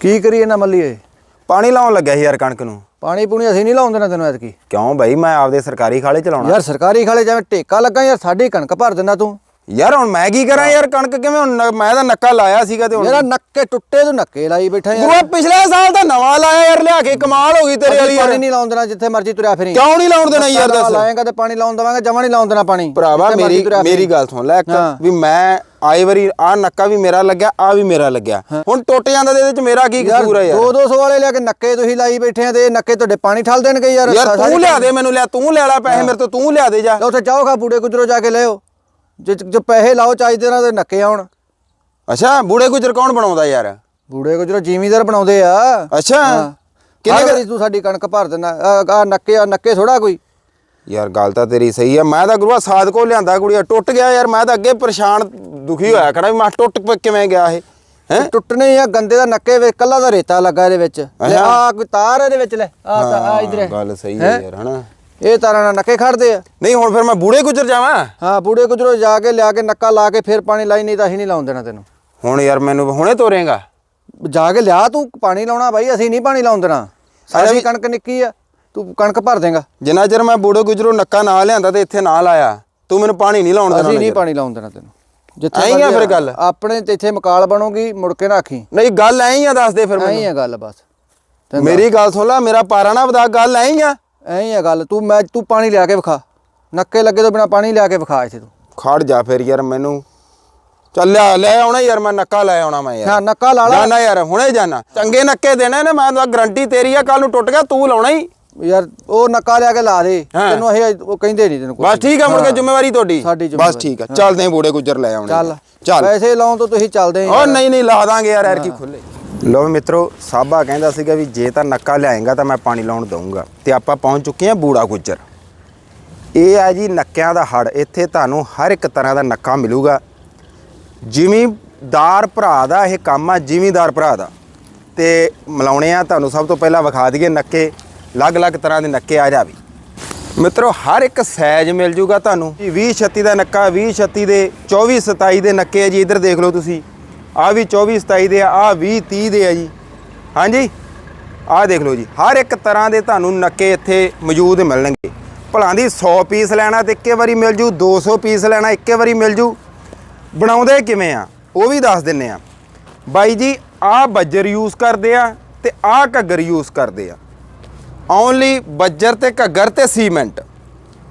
ਕੀ ਕਰੀਏ ਨਾ ਮੱਲੀਏ? ਪਾਣੀ ਲਾਉਣ ਲੱਗਿਆ ਸੀ ਯਾਰ ਕਣਕ ਨੂੰ। ਪਾਣੀ ਪੂਣੀ ਅਸੀਂ ਨਹੀਂ ਲਾਉਂਦੇ ਨਾ ਤੈਨੂੰ ਐਤਕੀ। ਕਿਉਂ ਭਾਈ ਮੈਂ ਆਪਦੇ ਸਰਕਾਰੀ ਖਾਲੇ ਚਲਾਉਣਾ ਯਾਰ ਸਰਕਾਰੀ ਖਾਲੇ ਜਿਵੇਂ ਟੇਕਾ ਲੱਗਾ ਯਾਰ ਸਾਡੀ ਕਣਕ ਭਰ ਦਿੰਦਾ ਤੂੰ। ਯਾਰ ਹੁਣ ਮੈਂ ਕੀ ਕਰਾਂ ਯਾਰ ਕਣਕ ਕਿਵੇਂ ਹੁਣ ਨ- ਮੈਂ ਤਾਂ ਨੱਕਾ ਲਾਇਆ ਸੀਗਾ ਤੇ ਹੁਣ ਮੇਰਾ ਨੱਕੇ ਟੁੱਟੇ ਤੂੰ ਨੱਕੇ ਲਾਈ ਬੈਠਾ ਯਾਰ। ਗੁਰੂਆ ਪਿਛਲੇ ਸਾਲ ਤਾਂ ਨਵਾਂ ਲਾਇਆ ਯਾਰ ਲਿਆ ਕੇ ਕਮਾਲ ਹੋ ਗਈ ਤੇਰੇ ਵਾਲੀ ਅਸੀਂ ਯਾਰ। ਪਾਣੀ ਨਹੀਂ ਲਾਉਣ ਦੇਣਾ ਜਿੱਥੇ ਮਰਜ਼ੀ ਤੁਰਿਆ ਫਿਰੀ। ਕਿਉਂ ਨਹੀਂ ਲਾਉਣ ਦੇਣਾ ਯਾਰ ਦੱਸ। ਲਾਏਗਾ ਤੇ ਪਾਣੀ ਲਾਉਣ ਦੇਵਾਂਗੇ ਜਮਾ ਨਹੀਂ ਲਾਉਣ ਦੇਣਾ ਪਾਣੀ। ਭਰਾਵਾ ਜਿੱਥੇ ਮਰਜ਼ੀ ਮੇਰੀ ਤੁਰਿਆ ਫਿਰੀ। ਮੇਰੀ ਗੱਲ ਸੁਣ ਲੈ ਇੱਕ ਹਾਂ। ਵੀ ਮੈਂ ਆਏ ਵਾਰੀ ਆ ਨੱਕਾ ਵੀ ਮੇਰਾ ਲੱਗਿਆ ਆ ਵੀ ਮੇਰਾ ਲੱਗਿਆ। ਹੁਣ ਟੁੱਟ ਜਾਂਦਾ ਤੇ ਇਹਦੇ ਚ ਮੇਰਾ ਕੀ ਯਾਰ ਕਸੂਰ ਹੈ ਯਾਰ? 2-200 ਵਾਲੇ ਲਿਆ ਕੇ ਨੱਕੇ ਤੁਸੀਂ ਲਾਈ ਬੈਠੇ ਆ ਤੇ ਇਹ ਨੱਕੇ ਤੁਹਾਡੇ ਪਾਣੀ ਠਾਲ ਦੇਣਗੇ ਯਾਰ ਤੂੰ ਲਿਆ ਦੇ ਮੈਨੂੰ ਲਿਆ ਤੂੰ ਲੈ ਲੈ ਪੈਸੇ ਮੇਰੇ ਤੋਂ ਤੂੰ ਲਿਆ ਦੇ ਜਾ। ਉੱਥੇ ਜਾਓ ਖਾ ਬੂੜੇ ਗੁਜਰੋ ਜਾ ਕੇ ਲਿਓ ਜੇ ਜੋ ਪੈਸੇ ਲਾਓ ਚਾਹੀਦੇ ਨਾ ਤੇ ਨੱਕੇ ਆਉਣ। ਅੱਛਾ ਬੂੜੇ ਗੁਜਰ ਕੌਣ ਬਣਾਉਂਦਾ ਯਾਰ? ਬੂੜੇ ਗੁਜਰੋ ਜ਼ਿਮੀਦਾਰ ਬਣਾਉਂਦੇ ਆ। ਅੱਛਾ ਕਿੰਨੇ ਵਾਰੀ ਤੂੰ ਸਾਡੀ ਕਣਕ ਭਰ ਦਿੰਦਾ ਆ ਨੱਕੇ ਆ ਨੱਕੇ ਥੋੜਾ ਕੋਈ। ਯਾਰ ਗੱਲ ਤਾਂ ਤੇਰੀ ਸਹੀ ਆ। ਮੈਂ ਤਾਂ ਗੁਰੂਆ ਸਾਦ ਕੋ ਲਿਆਂਦਾ ਕੁੜੀਆ। ਟੁੱਟ ਗਿਆ ਯਾਰ ਮੈਂ ਤਾਂ ਅੱਗੇ ਪਰੇਸ਼ਾਨ ਦੁਖੀ ਹੋਇਆ ਖੜਾ ਵੀ ਮੈਂ ਟੁੱਟ ਕਿਵੇਂ ਗਿਆ ਇਹ? ਹੈ? ਟੁੱਟਣੇ ਆ ਗੰਦੇ ਦਾ ਨੱਕੇ ਵੇ ਕੱਲਾ ਦਾ ਰੇਤਾ ਲੱਗਾ ਇਹਦੇ ਵਿੱਚ। ਆ ਕੋਈ ਤਾਰ ਇਹਦੇ ਵਿੱਚ ਲੈ। ਆ ਆ ਇਧਰ ਗੱਲ ਸਹੀ ਹੈ? ਯਾਰ ਹਨਾ? ਇਹ ਤਾਰਾਂ ਨਾਲ ਨੱਕੇ ਖੜਦੇ ਆ। ਨਹੀਂ ਹੁਣ ਫਿਰ ਮੈਂ ਬੂੜੇ ਗੁਜਰ ਜਾਵਾਂ? ਹਾਂ ਬੂੜੇ ਗੁਜਰੋ ਜਾ ਕੇ ਲਿਆ ਕੇ ਨੱਕਾ ਲਾ ਕੇ ਫਿਰ ਪਾਣੀ ਲਾਈ ਨਹੀਂ ਤਾਂ ਅਸੀਂ ਨਹੀਂ ਲਾਉਣ ਦੇਣਾ ਤੈਨੂੰ। ਹੁਣ ਯਾਰ ਮੈਨੂੰ ਹੁਣੇ ਤੋਰੇਗਾ। ਜਾ ਕੇ ਲਿਆ ਤੂੰ ਪਾਣੀ ਲਾਉਣਾ ਬਾਈ ਅਸੀਂ ਨਹੀਂ ਪਾਣੀ ਲਾਉਣ ਦੇਣਾ। ਸਾਡੀ ਕਣਕ ਨਿੱਕੀ ਆ ਤੂੰ ਕਣਕ ਭਰ ਦੇਗਾ। ਜਿੰਨਾ ਚਿਰ ਮੈਂ ਬੂੜੇ ਗੁਜਰੋਂ ਨੱਕਾ ਨਾ ਲਿਆਂਦਾ ਤੇ ਇੱਥੇ ਨਾ ਲਾਇਆ ਤੂੰ ਮੈਨੂੰ ਪਾਣੀ ਨਹੀਂ ਲਾਉਣ ਦੇਣਾ ਅਸੀਂ ਨਹੀਂ। ਪਾਣੀ ਲਾਉਣ ਦੇਣਾ ਤੈਨੂੰ। ਜਿੱਥੇ ਐਂ ਹੀ ਆ ਫਿਰ ਗੱਲ। ਆਪਣੇ ਤੇ ਇੱਥੇ ਮਕਾਲ ਬਣੂਗੀ ਮੁੜ ਕੇ ਨਾ ਆਖੀ। ਨਹੀਂ ਗੱਲ ਐਂ ਹੀ ਆ ਦੱਸ ਦੇ ਫਿਰ ਐਂ ਹੀ ਮੈਨੂੰ। ਆ ਗੱਲ ਬਸ। ਮੇਰੀ ਗੱਲ ਸੁਣ ਲੈ ਮੇਰਾ ਪਾਰਾ ਨਾ ਵਧਾ ਗੱਲ ਐਂ ਹੀ ਆ। ਐਂ ਆ ਗੱਲ ਤੂੰ ਮੈਂ ਤੂੰ ਪਾਣੀ ਲਿਆ ਕੇ ਵਿਖਾ। ਨੱਕੇ ਲੱਗੇ ਤੋਂ ਬਿਨਾ ਪਾਣੀ ਲਿਆ ਕੇ ਵਿਖਾ ਇੱਥੇ ਤੂੰ। ਖੜ ਜਾ ਫਿਰ ਯਾਰ ਮੈਨੂੰ। ਚੱਲ ਲਿਆ ਲੈ ਆਉਣਾ ਯਾਰ ਮੈਂ ਨੱਕਾ ਲੈ ਆਉਣਾ ਮੈਂ ਯਾਰ। ਹਾਂ ਨੱਕਾ ਲਾ ਲਾ। ਜਾਣਾ ਯਾਰ ਹੁਣੇ ਜਾਣਾ ਚੰਗੇ ਨੱਕੇ ਦੇਣੇ ਨੇ ਮੈਂ ਤਾਂ ਗਰੰਟੀ ਤੇਰੀ ਆ ਕੱਲ ਨੂੰ ਟੁੱਟ ਗਿਆ ਤੂੰ ਲਾਉਣਾ ਹੀ। ਯਾਰ ਉਹ ਨੱਕਾ ਲਿਆ ਕੇ ਲਾ ਦੇ। ਤੈਨੂੰ ਅਸੀਂ ਉਹ ਕਹਿੰਦੇ ਨਹੀਂ ਤੈਨੂੰ। ਬਸ ਠੀਕ ਆ ਮੁੜ ਕੇ ਜ਼ਿੰਮੇਵਾਰੀ ਤੁਹਾਡੀ। ਸਾਡੀ ਬਸ। ਠੀਕ ਆ। ਚੱਲਦੇ ਆਂ ਬੂੜੇ ਗੁਜਰ ਲੈ ਆਉਣੇ। ਚੱਲ। ਚੱਲ। ਪੈਸੇ ਲਾਉਣ ਤੋਂ ਤੁਸੀਂ ਚੱਲਦੇ ਉਹ ਨਹੀਂ ਨਹੀਂ ਲਾ ਦਾਂਗੇ ਯਾਰ ਐਰ ਕੀ ਖੁੱਲੇ ਲੋ ਮਿੱਤਰੋ, ਸਾਬਾ ਕਹਿੰਦਾ ਸੀਗਾ ਵੀ ਜੇ ਤਾਂ ਨੱਕਾ ਲਿਆਏਗਾ ਤਾਂ ਮੈਂ ਪਾਣੀ ਲਾਉਣ ਦਊਂਗਾ। ਤੇ ਆਪਾਂ ਪਹੁੰਚ ਚੁੱਕੇ ਹਾਂ ਬੂੜਾ ਗੁੱਜਰ। ਇਹ ਆ ਜੀ ਨੱਕਿਆਂ ਦਾ ਹੜ ਇੱਥੇ ਤੁਹਾਨੂੰ ਹਰ ਇੱਕ ਤਰ੍ਹਾਂ ਦਾ ਨੱਕਾ ਮਿਲੂਗਾ। ਜ਼ਿਮੀਦਾਰ ਭਰਾ ਦਾ ਇਹ ਕੰਮ ਆ ਜ਼ਿਮੀਦਾਰ ਭਰਾ ਦਾ। ਤੇ ਮਿਲਾਉਣੇ ਆ, ਤੁਹਾਨੂੰ ਸਭ ਤੋਂ ਪਹਿਲਾਂ ਵਿਖਾ ਦਈਏ ਨੱਕੇ। ਅਲੱਗ-ਅਲੱਗ ਤਰ੍ਹਾਂ ਦੇ ਨੱਕੇ ਆ ਜਾ ਵੀ ਮਿੱਤਰੋ, ਹਰ ਇੱਕ ਸਾਈਜ਼ ਮਿਲ ਜੂਗਾ ਤੁਹਾਨੂੰ। 20 36 ਦਾ ਨੱਕਾ 20 36 ਦੇ 24 27 ਦੇ ਨੱਕੇ ਆ ਜੀ। ਇੱਧਰ ਦੇਖ ਲਓ ਤੁਸੀਂ। ਆ ਵੀ 24 27 ਦੇ ਆ ਆ 20 30 ਦੇ ਆ ਜੀ। ਹਾਂਜੀ? ਆਹ ਦੇਖ ਲਓ ਜੀ, ਹਰ ਇੱਕ ਤਰ੍ਹਾਂ ਦੇ ਤੁਹਾਨੂੰ ਨੱਕੇ ਇੱਥੇ ਮੌਜੂਦ ਮਿਲਣਗੇ। ਭਲਾਂ ਦੀ 100 ਪੀਸ ਲੈਣਾ ਤੇ ਇੱਕੇ ਵਾਰੀ ਮਿਲ ਜੂ 200 ਪੀਸ ਲੈਣਾ, ਇੱਕੇ ਵਾਰੀ ਮਿਲ ਜੂ। ਬਣਾਉਂਦੇ ਕਿਵੇਂ ਆ? ਉਹ ਵੀ ਦੱਸ ਦਿੰਨੇ ਆ। ਬਾਈ ਜੀ ਆਹ ਬੱਜਰ ਯੂਜ਼ ਕਰਦੇ ਆ ਤੇ ਆਹ ਘੱਗਰ ਯੂਜ਼ ਕਰਦੇ ਆ। ਓਨਲੀ ਬੱਜਰ ਤੇ ਘੱਗਰ ਤੇ ਸੀਮੈਂਟ।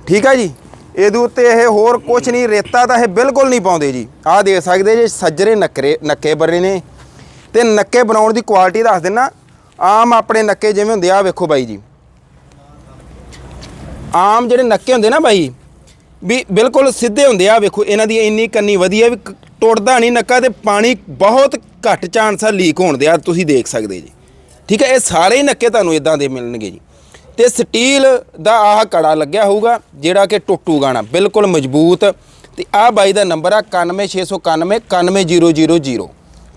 ਠੀਕ ਆ ਜੀ? ਇਹਦੇ ਉੱਤੇ ਇਹ ਹੋਰ ਕੁਝ ਨਹੀਂ, ਰੇਤਾ ਤਾਂ ਇਹ ਬਿਲਕੁਲ ਨਹੀਂ ਪਾਉਂਦੇ ਜੀ। ਆਹ ਦੇਖ ਸਕਦੇ ਜੀ ਸੱਜਰੇ ਨੱਕਰੇ, ਨੱਕੇ ਬਰੇ ਨੇ। ਤੇ ਨੱਕੇ ਬਣਾਉਣ ਦੀ ਕੁਆਲਿਟੀ ਦੱਸ ਦਿੰਨਾ। ਆਮ ਆਪਣੇ ਨੱਕੇ ਜਿਵੇਂ ਹੁੰਦੇ ਆ ਵੇਖੋ ਬਾਈ ਜੀ। ਆਮ ਜਿਹੜੇ ਨੱਕੇ ਹੁੰਦੇ ਨਾ ਬਾਈ, ਵੀ ਬਿਲਕੁਲ ਸਿੱਧੇ ਹੁੰਦੇ ਆ ਵੇਖੋ, ਇਹਨਾਂ ਦੀ ਇੰਨੀ ਕੰਨੀ ਵਧੀਆ ਵੀ ਟੁੱਟਦਾ ਨਹੀਂ ਨੱਕਾ ਤੇ ਪਾਣੀ ਬਹੁਤ ਘੱਟ ਚਾਂਸ ਆ ਲੀਕ ਹੋਣ ਦੇ ਆ, ਤੁਸੀਂ ਦੇਖ ਸਕਦੇ ਜੀ। ਠੀਕ ਹੈ, ਇਹ ਸਾਰੇ ਹੀ ਨੱਕੇ ਤੁਹਾਨੂੰ ਇਦਾਂ ਦੇ ਮਿਲਣਗੇ ਜੀ। ਤੇ ਸਟੀਲ ਦਾ ਆਹ ਕੜਾ ਲੱਗਿਆ ਹੋਊਗਾ ਜਿਹੜਾ ਕਿ ਟੁੱਟੂਗਾ ਨਾ ਬਿਲਕੁਲ ਮਜ਼ਬੂਤ। ਤੇ ਆਹ ਬਾਈ ਦਾ ਨੰਬਰ ਆ 91691 91000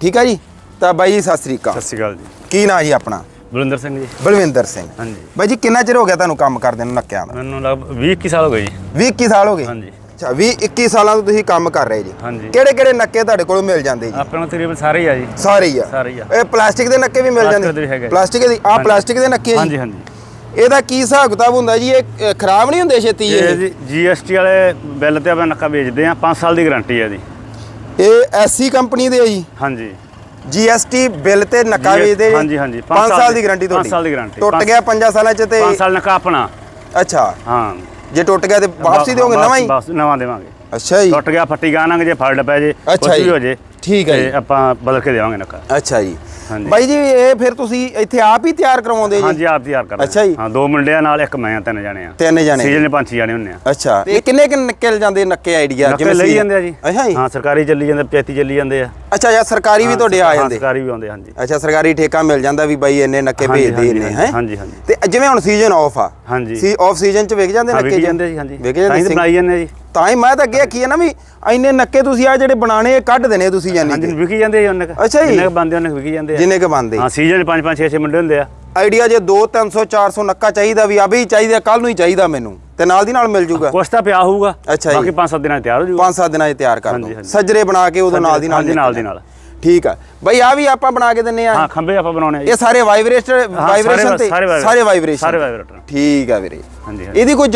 ਠੀਕ ਆ ਜੀ? ਤਾਂ ਬਾਈ ਸਤਿ ਸ੍ਰੀ ਅਕਾਲ। ਸਤਿ ਸ਼੍ਰੀ ਅਕਾਲ ਜੀ। ਕੀ ਨਾਂ ਜੀ ਆਪਣਾ? ਬਲਵਿੰਦਰ ਸਿੰਘ ਜੀ। ਬਲਵਿੰਦਰ ਸਿੰਘ। ਹਾਂਜੀ। ਬਾਈ ਜੀ ਕਿੰਨਾ ਚਿਰ ਹੋ ਗਿਆ ਤੁਹਾਨੂੰ ਕੰਮ ਕਰਦੇ ਨੂੰ ਨੱਕਿਆਂ ਦਾ? ਮੈਨੂੰ ਲਗਭਗ 20 21 ਸਾਲ ਹੋ ਗਏ ਜੀ। 20 21 ਸਾਲ ਹੋ ਗਏ? ਹਾਂਜੀ। ਅੱਛਾ 20 21 ਸਾਲਾਂ ਤੋਂ ਤੁਸੀਂ ਕੰਮ ਕਰ ਰਹੇ ਜੀ। ਕਿਹੜੇ ਕਿਹੜੇ ਨੱਕੇ ਤੁਹਾਡੇ ਕੋਲ ਮਿਲ ਜਾਂਦੇ ਜੀ? ਆਪਣੇ ਤਕਰੀਬਨ ਸਾਰੇ ਹੀ ਆ ਜੀ। ਸਾਰੇ ਹੀ ਆ? ਸਾਰੇ ਹੀ ਆ। ਇਹ ਪਲਾਸਟਿਕ ਦੇ ਨੱਕੇ ਵੀ ਮਿਲ ਜਾਂਦੇ। ਪਲਾਸਟਿਕ ਦੀ ਆ। ਪਲਾਸਟਿਕ ਦੇ ਨੱਕੇ ਹਾਂਜੀ ਹਾਂਜੀ। ਇਹਦਾ ਕੀ ਹਿਸਾਬ ਕਿਤਾਬ ਹੁੰਦਾ ਜੀ? ਇਹ ਅ, ਖਰਾਬ ਨਹੀਂ ਹੁੰਦੇ ਛੇਤੀ ਇਹ ਜੀ ਜੀਐਸਟੀ ਵਾਲੇ ਬਿੱਲ ਤੇ ਆਪਾਂ ਨੱਕਾ ਵੇਚਦੇ ਆ 5 ਸਾਲ ਦੀ ਗਾਰੰਟੀ ਹੈ ਜੀ। ਇਹ ਐਸੀ ਕੰਪਨੀ ਦੇ ਆ ਜੀ? ਹਾਂਜੀ। ਜੀਐਸਟੀ ਬਿੱਲ ਤੇ ਨੱਕਾ GS ਵੇਚਦੇ ਹਾਂਜੀ, ਹਾਂਜੀ, 5 ਪੰਜ ਸਾਲ ਸਾਲ ਦੀ ਦੀ- ਗਾਰੰਟੀ ਪੰਜ ਤੁਹਾਡੀ ਸਾਲ ਦੀ guarantee। ਟੁੱਟ ਪੰਜ- ਗਿਆ 5 ਸਾਲਾਂ ਚ ਤੇ 5 ਸਾਲ ਨੱਕਾ ਆਪਣਾ। ਅੱਛਾ। ਹਾਂ। ਜੇ ਟੁੱਟ ਗਿਆ ਤੇ ਵਾਪਸੀ ਦਿਓਗੇ ਨਵਾਂ ਹੀ? ਬਸ ਨਵਾਂ ਦੇਵਾਂਗੇ। ਅੱਛਾ ਜੀ। ਟੁੱਟ ਗਿਆ ਫੱਟੀ ਗਾਣਾਂਗੇ ਜੇ ਫਲਟ ਪੈ ਜੇ ਅੱਛਾ ਜੀ। ਵੀ ਹੋ ਜੇ। ਠੀਕ ਹੈ ਤੇ। ਆਪਾਂ ਬਦਲ ਕੇ ਦੇਵਾਂਗੇ ਨੱਕਾ। ਅੱਛਾ ਜੀ। ਹਾਂਜੀ। ਬਾਈ ਜੀ ਇਹ ਫਿਰ ਤੁਸੀਂ ਇੱਥੇ ਆਪ ਹੀ ਤਿਆਰ ਕਰਵਾਉਂਦੇ ਜੀ? ਹਾਂਜੀ ਆਪ ਤਿਆਰ ਕਰਦੇ ਅੱਛਾ ਜੀ। ਹਾਂ ਦੋ ਮੁੰਡਿਆਂ ਨਾਲ ਇੱਕ ਮੈਂ ਆ ਤਿੰਨ ਜਾਣੇ ਆ। ਤਿੰਨ ਜਣੇ। ਸੀਜ਼ਨ ਦੇ ਪੰਜ ਛੇ ਜਾਣੇ ਹੁੰਨੇ ਆ। ਅੱਛਾ। ਤੇ ਕਿੰਨੇ ਕਿੰਨੇ ਨਿਕਲ ਜਾਂਦੇ ਨੱਕੇ ਆਈਡੀਆ? ਨੱਕੇ ਲਈ ਜਾਂਦੇ ਆ ਜੀ। ਅੱਛਾ ਜੀ। ਹਾਂ ਸਰਕਾਰੀ ਚੱਲੀ ਜਾਂਦੇ ਪੰਚਾਇਤੀ ਚੱਲੀ ਜਾਂਦੇ ਆ। ਅੱਛਾ ਜਾਂ ਸਰਕਾਰੀ ਵੀ ਤੁਹਾਡੇ ਆ ਹਾਂ, ਜਾਂਦੇ? ਸਰਕਾਰੀ ਵੀ ਆਉਂਦੇ ਹਾਂਜੀ। ਅੱਛਾ ਸਰਕਾਰੀ ਠੇਕਾ ਮਿਲ ਜਾਂਦਾ ਵੀ ਬਾਈ ਇੰਨੇ ਨੱਕੇ ਹਾਂਜੀ, ਭੇਜਦੇ ਹਾਂਜੀ, ਨੇ ਹੈ? ਹਾਂਜੀ, ਹਾਂਜੀ। ਤੇ ਜਿਵੇਂ ਹੁਣ ਸੀਜ਼ਨ ਆਫ ਆ ਹਾਂਜੀ। ਸੀ ਆਫ ਸੀਜ਼ਨ ਚ ਵਿਕ ਜਾਂਦੇ ਹਾਂ ਨੱਕੇ ਵਿਕ ਜਾਂਦੇ ਜੀ ਹਾਂਜੀ। ਵਿਕ ਤਾਂ ਹੀ ਜਾਂਦੇ ਤਾਂ ਸਿੰਘ- ਬਣਾਈ ਜਾਂਦੇ ਜੀ। ਤਾਂ ਹੀ ਮੈਂ ਤਾਂ ਅੱਗੇ ਆਖੀ ਹੈ ਨਾ ਵੀ ਇੰਨੇ ਨੱਕੇ ਤੁਸੀਂ ਆ ਜਿਹੜੇ ਬਣਾਣੇ ਇਹ ਕੱਢ ਦੇਣੇ ਤੁਸੀਂ ਹਾਂਜੀ ਜਾਨੀ ਵਿਕੀ ਜਾਂਦੇ ਜੀ ਉਹਨੇ ਅੱਛਾ ਜੀ। ਜਿੰਨੇ ਕੁ ਬੰਦੇ ਉਹਨੇ ਵਿਕੀ ਜਾਂਦੇ ਆ। ਜਿੰਨੇ ਕ ਬੰਦੇ। ਹਾਂ ਸੀਜ਼ਨ 5 5 6 6 ਮੁੰਡੇ ਹੁੰਦੇ ਆ। ਆਈਡੀਆ ਜੇ 2 300 400 ਨੱਕਾ ਚਾਹੀਦਾ ਵੀ ਅਭੀ ਚਾਹੀਦਾ ਕੱਲ ਨੂੰ ਹੀ ਚਾਹੀਦਾ ਮੈਨੂੰ ਤੇ ਨਾਲ ਦੀ ਨਾਲ ਮਿਲ ਜੂਗਾ ਕੁਛ ਤਾਂ ਪਿਆ ਹੋਊਗਾ। ਬਾਕੀ 5 7 ਦਿਨਾਂ 'ਚ ਤਿਆਰ ਹੋ ਪੰਜ ਸੱਤ ਦਿਨਾਂ 'ਚ ਤਿਆਰ ਕਰ ਦੋ। ਸੱਜਰੇ ਬਣਾ ਕੇ ਉਦੋਂ ਨਾਲ ਦੀ ਨਾਲ ਨਾਲ ਦੀ ਨਾਲ। ਠੀਕ ਆ। ਬਈ ਆ ਵੀ ਆਪਾਂ ਬਣਾ ਕੇ ਦਿੰਨੇ ਆ। ਹਾਂ ਖੰਭੇ ਆਪਾਂ ਬਣਾਉਣੇ ਆ ਜੀ। ਇਹ ਸਾਰੇ ਵਾਈਬ੍ਰੇਸ਼ਨ ਹਾਂ, ਵਾਈਬ੍ਰੇਸ਼ਨ ਤੇ ਸਾਰੇ ਵਾਈਬ੍ਰੇਸ਼ਨ ਸਾਰੇ vibration। ਠੀਕ ਆ ਵੀਰੇ। ਹਾਂਜੀ, ਹਾਂਜੀ। ਇਹਦੀ ਕੋਈ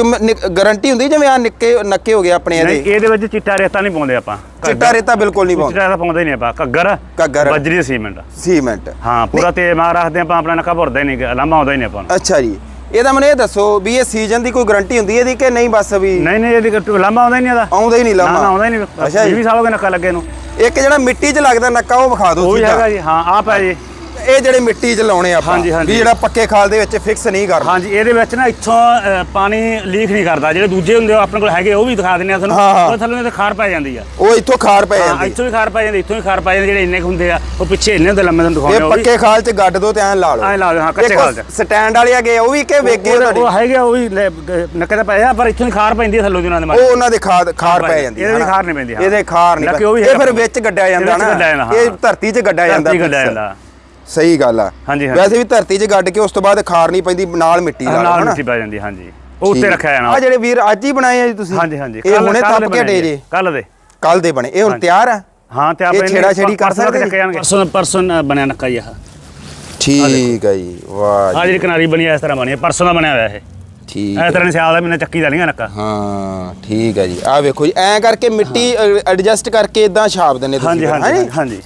ਗਾਰੰਟੀ ਹੁੰਦੀ ਜਿਵੇਂ ਆ ਨਿੱਕੇ ਨੱਕੇ ਹੋ ਗਏ ਆਪਣੇ ਨਹੀਂ ਇਹਦੇ ਇਹਦੇ ਵਿੱਚ ਚਿੱਟਾ ਰੇਤਾ ਨਹੀਂ ਪਾਉਂਦੇ ਆਪਾਂ। ਚਿੱਟਾ ਰੇਤਾ ਬਿਲਕੁਲ ਨਹੀਂ ਪਾਉਂਦੇ ਚਿੱਟਾ ਰੇਤਾ ਪਾਉਂਦੇ ਨਹੀਂ ਆਪਾਂ। ਘੱਗਰ ਘੱਗਰ। ਬਜਰੀ ਸੀਮੈਂਟ। ਸੀਮੈਂਟ। ਹਾਂ ਪੂਰਾ ਤੇ ਮਾਰ ਰੱਖਦੇ ਆਪਾਂ ਆਪਣਾ ਨੱਕਾ ਭਰਦਾ ਹੀ ਨਹੀਂ ਲਾਂਭਾ ਆਉਂਦਾ ਹੀ ਨਹੀਂ ਆਪਾਂ ਨੂੰ। ਅੱਛਾ ਜੀ। ਇਹਦਾ ਮੈਨੂੰ ਇਹ ਦੱਸੋ ਵੀ ਇਹ ਸੀਜ਼ਨ ਦੀ ਕੋਈ ਗਾਰੰਟੀ ਹੁੰਦੀ ਇਹਦੀ ਕਿ ਨਹੀਂ ਬਸ ਵੀ? ਨਹੀਂ ਨਹੀਂ ਇਹਦੀ ਲਾਂਭਾ ਆਉਂਦਾ ਹੀ ਨਹੀਂ ਇਹਦਾ। ਆਉਂਦਾ ਹੀ ਨਹੀਂ ਲੰਮਾ ਨਾ ਆਉਂਦਾ ਹੀ ਨਹੀਂ। ਅੱਛਾ ਜੀ। 20 ਸਾਲ ਹੋ ਗਏ ਨੱਕਾ ਲੱਗੇ ਨੂੰ। ਇੱਕ ਜਿਹੜਾ ਮਿੱਟੀ 'ਚ ਲੱਗਦਾ ਨੱਕਾ ਉਹ ਵਿਖਾ ਦਿਓ ਉਹ। ਹੈਗਾ ਜੀ। ਹਾਂ ਆਪ ਹੈ ਜੀ। ਇਹ ਜਿਹੜੇ ਮਿੱਟੀ 'ਚ ਲਾਉਣੇ ਆਪਾਂ ਹਾਂਜੀ, ਹਾਂਜੀ। ਵੀ ਜਿਹੜਾ ਪੱਕੇ ਖਾਲ ਦੇ ਵਿੱਚ ਫਿਕਸ ਨਹੀਂ ਕਰਨਾ ਹਾਂਜੀ ਇਹਦੇ ਵਿੱਚ ਨਾ ਇੱਥੋਂ ਅ, ਪਾਣੀ ਲੀਕ ਨਹੀਂ ਕਰਦਾ ਜਿਹੜੇ ਦੂਜੇ ਹੁੰਦੇ ਉਹ ਆਪਣੇ ਕੋਲ ਹੈਗੇ ਉਹ ਵੀ ਦਿਖਾ ਦਿੰਦੇ ਆ ਤੁਹਾਨੂੰ ਹਾਂ, ਹਾਂ। ਉਹ ਥੱਲੇ ਤੇ ਖਾਰ ਪੈ ਜਾਂਦੀ ਆ ਉਹ ਇੱਥੋਂ ਖਾਰ ਪੈ ਹਾਂ ਜਾਂਦੀ ਇੱਥੋਂ ਵੀ ਖਾਰ ਪੈ ਜਾਂਦੀ ਇੱਥੋਂ ਵੀ ਖਾਰ ਪੈ ਜਾਂਦੀ ਜਿਹੜੇ ਇੰਨੇ ਕੁ ਹੁੰਦੇ ਆ ਉਹ ਪਿੱਛੇ ਇੰਨੇ ਹੁੰਦੇ ਲੰਮੇ ਤੁਹਾਨੂੰ ਦਿਖਾਉਂਦੇ ਇਹ ਆ ਉਹ ਵੀ ਪੱਕੇ ਖਾਲ 'ਚ ਗੱਡ ਦੋ ਤੇ ਐਂ ਲਾ ਲਓ ਐਂ ਲਾ ਦਿਓ, ਹਾਂ, ਕੱਚੇ ਖਾਲ 'ਚ। ਸਟੈਂਡ ਵਾਲੇ ਹੈਗੇ ਉਹ ਵੀ ਕਿ ਵੇਗੇ ਉਹ- ਤੁਹਾਡੇ ਉਹ ਹੈਗੇ ਆ, ਉਹ ਵੀ ਲੈ- ਗ- ਨੱਕੇ ਤਾਂ ਪਏ ਆ ਪਰ ਇੱਥੋਂ ਹੀ ਖਾਰ ਪੈਂਦੀ ਆ ਥੱਲੋਂ ਦੀ ਉਹਨਾਂ ਦੇ ਮਾਰੇ ਉਹ ਉਹਨਾਂ ਦੇ ਖਾਦ ਖਾਰ ਪੈ ਜਾਂਦੀ ਇਹਦੇ ਵਿੱਚ? ਖਾਰ ਨਹੀਂ ਪੈਂਦੀ, ਹਾਂ। ਇਹਦੇ ਖਾਰ ਨਹੀਂ ਹਾਲਾਂਕਿ ਉਹ ਵੀ ਇਹ ਫਿਰ ਹੈਗਾ। ਵਿੱਚ ਗੱਡਿਆ ਜਾਂਦਾ ਇਹਦੇ ਵਿੱਚ ਗੱਡਿਆ ਜਾਂਦਾ, ਨਾ ਹਾਂ। ਇਹ ਧਰਤੀ 'ਚ ਗੱਡਿਆ ਜਾਂਦਾ ਧਰਤੀ ਗੱਡਿਆ। ਜਾਂਦਾ। ਸਹੀ ਗੱਲ ਆ। ਹਾਂਜੀ, ਹਾਂਜੀ। ਵੈਸੇ ਵੀ ਧਰਤੀ 'ਚ ਗੱਡ ਕੇ ਉਸ ਤੋਂ ਬਾਅਦ ਖਾਰ ਨਹੀਂ ਪੈਂਦੀ ਨਾਲ ਮਿੱਟੀ ਨਾਲ ਹਨਾ? ਮਿੱਟੀ ਪੈ ਜਾਂਦੀ ਹਾਂਜੀ। ਉਹ ਉੱਤੇ ਰੱਖਿਆ ਜਾਣਾ। ਆ ਜਿਹੜੇ ਵੀਰ ਅੱਜ ਹੀ ਬਣਾਏ ਆ ਜੀ ਤੁਸੀਂ। ਹਾਂਜੀ ਹਾਂਜੀ। ਇਹ ਹੁਣੇ ਥੱਪ ਕੇ ਡੇ ਜੇ। ਕੱਲ ਦੇ। ਕੱਲ ਦੇ ਬਣੇ। ਇਹ ਹੁਣ ਤਿਆਰ ਆ? ਹਾਂ ਤੇ ਇਹ ਆਪਣੇ ਛੇੜਾ ਛੇੜੀ ਕਰ ਸਕਦੇ ਜੀ? ਪਰਸੋਂ ਪਰਸੋਂ ਬਣਿਆ ਨੱਕਾ ਹੀ ਆ ਠੀਕ ਹੈ ਜੀ ਵਾਹ ਆ ਜਿਹੜੀ ਕਿਨਾਰੀ ਬਣੀ ਆ ਇਸ ਤਰ੍ਹਾਂ ਬਣੀ ਆ, ਪਰਸੋਂ ਦਾ ਬਣਿਆ ਹੋਇਆ ਇਹ। ਠੀਕ ਇਸ ਤਰ੍ਹਾਂ ਸਿਆਲ ਦਾ ਮਹੀਨਾ ਚੱਕੀ ਦਾ ਨਹੀਂ ਨੱਕਾ। ਹਾਂ ਠੀਕ ਹੈ ਜੀ। ਆ ਵੇਖੋ ਜੀ ਐਂ ਕਰਕੇ ਮਿੱਟੀ ਐਡਜਸਟ ਕਰਕੇ ਇਦਾਂ ਛਾਪ ਦਿੰਦੇ ਤੁਸੀਂ ਹਾਂਜੀ ਹਾਂਜੀ ਹੈਂ? ਹਾਂਜੀ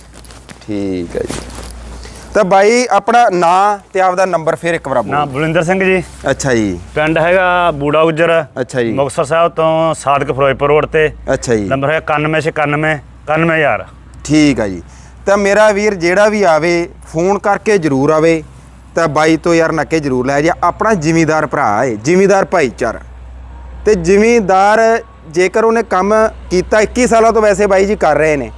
ਠੀਕ ਹੈ ਜੀ। ਤਾਂ ਬਾਈ ਆਪਣਾ ਨਾਂ ਤੇ ਆਪਦਾ ਨੰਬਰ ਫਿਰ ਇੱਕ ਵਾਰ ਨਾ ਬੋਲੋ ਬਲਿੰਦਰ ਸਿੰਘ ਜੀ। ਅੱਛਾ ਜੀ। ਪਿੰਡ ਹੈਗਾ ਬੂੜਾ ਗੁੱਜਰ। ਅੱਛਾ ਜੀ। ਮੁਕਤਸਰ ਸਾਹਿਬ ਤੋਂ ਸਾਦਕ ਫਿਰੋਜ਼ਪੁਰ ਰੋਡ ਤੇ। ਅੱਛਾ ਜੀ। ਨੰਬਰ ਹੈ 9191 91000 ਠੀਕ ਹੈ ਜੀ। ਤਾਂ ਮੇਰਾ ਵੀਰ ਜਿਹੜਾ ਵੀ ਆਵੇ ਫੋਨ ਕਰਕੇ ਜ਼ਰੂਰ ਆਵੇ। ਤਾਂ ਬਾਈ ਤੋਂ ਯਾਰ ਨੱਕੇ ਜ਼ਰੂਰ ਲੈ ਜਾ। ਆਪਣਾ ਜ਼ਿਮੀਦਾਰ ਭਰਾ ਏ ਜ਼ਿਮੀਦਾਰ ਭਾਈਚਾਰਾ। ਤੇ ਜ਼ਿਮੀਦਾਰ ਜੇਕਰ ਉਹਨੇ ਕੰਮ ਕੀਤਾ 21 ਸਾਲਾਂ ਤੋਂ ਵੈਸੇ ਬਾਈ ਜੀ ਕਰ ਰਹੇ ਨੇ।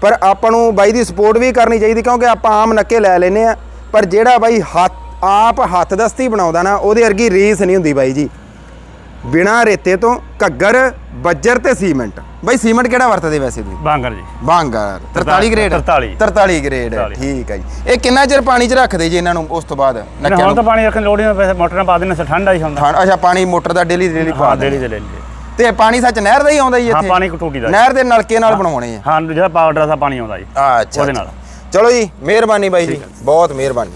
ਪਰ ਆਪਾਂ ਨੂੰ ਬਾਈ ਦੀ ਸਪੋਰਟ ਵੀ ਕਰਨੀ ਚਾਹੀਦੀ ਕਿਉਂਕਿ ਆਪਾਂ ਆਮ ਨੱਕੇ ਲੈ ਲੈਨੇ ਆ ਪਰ ਜਿਹੜਾ ਬਾਈ ਹੱਥ ਆਪ ਹੱਥ ਦਸਤੀ ਬਣਾਉਂਦਾ ਨਾ ਉਹਦੇ ਵਰਗੀ ਰੀਸ ਨਹੀਂ ਹੁੰਦੀ ਬਾਈ ਜੀ। ਬਿਨਾ ਰੇਤੇ ਤੋਂ ਘੱਗਰ ਬੱਜਰ ਤੇ ਸੀਮੈਂਟ। ਬਾਈ ਸੀਮੈਂਟ ਕਿਹੜਾ ਵਰਤਦੇ ਵੈਸੇ ਤੁਸੀਂ? ਬਾਂਗਰ ਜੀ। ਬਾਂਗਰ 43 ਗ੍ਰੇਡ। 43 43 ਗ੍ਰੇਡ 43 ਠੀਕ ਹੈ ਜੀ। ਇਹ ਕਿੰਨਾ ਚਿਰ ਪਾਣੀ 'ਚ ਰੱਖਦੇ ਜੀ ਇਹਨਾਂ ਨੂੰ ਉਸ ਤੋਂ ਬਾਅਦ? ਨੱਕਿਆਂ ਹੁਣ ਤਾਂ ਪਾਣੀ ਰੱਖਣ ਲੋੜ ਨਹੀਂ ਮੋਟਰ ਨਾਲ ਪਾ ਦੇਣੇ ਠੰਡਾ ਹੀ ਹੁੰਦਾ ਅੱਛਾ ਪਾਣੀ ਮੋਟਰ ਦਾ ਡੇਲੀ ਡੇਲੀ ਪਾ। ਡੇਲੀ ਦੇ ਲੈ ਲਈਏ ਤੇ ਪਾਣੀ ਸੱਚ ਨਹਿਰ ਦਾ ਹੀ ਆਉਂਦਾ ਜੀ ਹਾਂ ਇੱਥੇ? ਪਾਣੀ ਕਟੂਟੀ ਦਾ ਨਹਿਰ ਦੇ ਨਲਕੇ ਨਾਲ ਬਣਾਉਣੇ ਆ। ਹਾਂ ਜਿਹੜਾ ਪਾਊਡਰ ਦਾ ਪਾਣੀ ਆਉਂਦਾ ਜੀ। ਅੱਛਾ ਉਹਦੇ। ਨਾਲ। ਚਲੋ ਜੀ ਮਿਹਰਬਾਨੀ ਬਾਈ ਜੀ। ਬਹੁਤ ਮਿਹਰਬਾਨੀ।